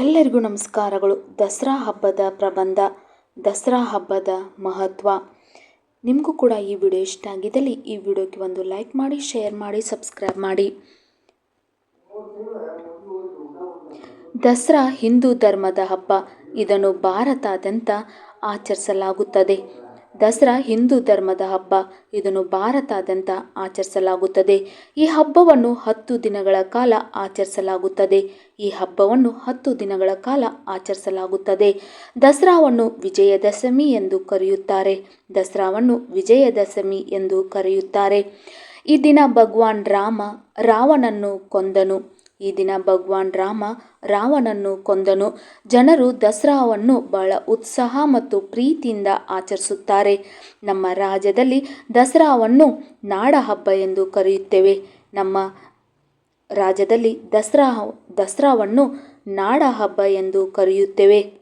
ಎಲ್ಲರಿಗೂ ನಮಸ್ಕಾರಗಳು. ದಸರಾ ಹಬ್ಬದ ಪ್ರಬಂಧ, ದಸರಾ ಹಬ್ಬದ ಮಹತ್ವ. ನಿಮಗೂ ಕೂಡ ಈ ವಿಡಿಯೋ ಇಷ್ಟ ಆಗಿದ್ದಲ್ಲಿ ಈ ವಿಡಿಯೋಗೆ ಒಂದು ಲೈಕ್ ಮಾಡಿ, ಶೇರ್ ಮಾಡಿ, ಸಬ್ಸ್ಕ್ರೈಬ್ ಮಾಡಿ. ದಸರಾ ಹಿಂದೂ ಧರ್ಮದ ಹಬ್ಬ. ಇದನ್ನು ಭಾರತಾದ್ಯಂತ ಆಚರಿಸಲಾಗುತ್ತದೆ. ದಸರಾ ಹಿಂದೂ ಧರ್ಮದ ಹಬ್ಬ. ಇದನ್ನು ಭಾರತಾದ್ಯಂತ ಆಚರಿಸಲಾಗುತ್ತದೆ. ಈ ಹಬ್ಬವನ್ನು ಹತ್ತು ದಿನಗಳ ಕಾಲ ಆಚರಿಸಲಾಗುತ್ತದೆ. ಈ ಹಬ್ಬವನ್ನು ಹತ್ತು ದಿನಗಳ ಕಾಲ ಆಚರಿಸಲಾಗುತ್ತದೆ. ದಸರಾವನ್ನು ವಿಜಯದಶಮಿ ಎಂದು ಕರೆಯುತ್ತಾರೆ. ದಸರಾವನ್ನು ವಿಜಯದಶಮಿ ಎಂದು ಕರೆಯುತ್ತಾರೆ. ಈ ದಿನ ಭಗವಾನ್ ರಾಮ ರಾವಣನ್ನು ಕೊಂದನು. ಈ ದಿನ ಭಗವಾನ್ ರಾಮ ರಾವಣನ್ನು ಕೊಂದನು. ಜನರು ದಸರಾವನ್ನು ಬಹಳ ಉತ್ಸಾಹ ಮತ್ತು ಪ್ರೀತಿಯಿಂದ ಆಚರಿಸುತ್ತಾರೆ. ನಮ್ಮ ರಾಜ್ಯದಲ್ಲಿ ದಸರಾವನ್ನು ನಾಡ ಹಬ್ಬ ಎಂದು ಕರೆಯುತ್ತೇವೆ. ನಮ್ಮ ರಾಜ್ಯದಲ್ಲಿ ದಸರಾ, ದಸರಾವನ್ನು ನಾಡ ಹಬ್ಬ ಎಂದು ಕರೆಯುತ್ತೇವೆ.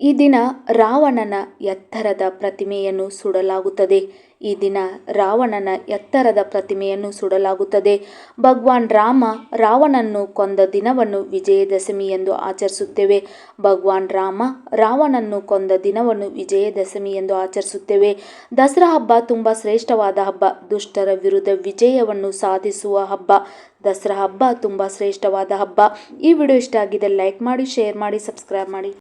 ಈ ದಿನ ರಾವಣನ ಎತ್ತರದ ಪ್ರತಿಮೆಯನ್ನು ಸುಡಲಾಗುತ್ತದೆ. ಈ ದಿನ ರಾವಣನ ಎತ್ತರದ ಪ್ರತಿಮೆಯನ್ನು ಸುಡಲಾಗುತ್ತದೆ. ಭಗವಾನ್ ರಾಮ ರಾವಣನ್ನು ಕೊಂದ ದಿನವನ್ನು ವಿಜಯದಶಮಿ ಎಂದು ಆಚರಿಸುತ್ತೇವೆ. ಭಗವಾನ್ ರಾಮ ರಾವಣನ್ನು ಕೊಂದ ದಿನವನ್ನು ವಿಜಯದಶಮಿ ಎಂದು ಆಚರಿಸುತ್ತೇವೆ. ದಸರಾ ಹಬ್ಬ ತುಂಬ ಶ್ರೇಷ್ಠವಾದ ಹಬ್ಬ. ದುಷ್ಟರ ವಿರುದ್ಧ ವಿಜಯವನ್ನು ಸಾಧಿಸುವ ಹಬ್ಬ. ದಸರಾ ಹಬ್ಬ ತುಂಬ ಶ್ರೇಷ್ಠವಾದ ಹಬ್ಬ. ಈ ವಿಡಿಯೋ ಇಷ್ಟ ಆಗಿದೆ, ಲೈಕ್ ಮಾಡಿ, ಶೇರ್ ಮಾಡಿ, ಸಬ್ಸ್ಕ್ರೈಬ್ ಮಾಡಿ.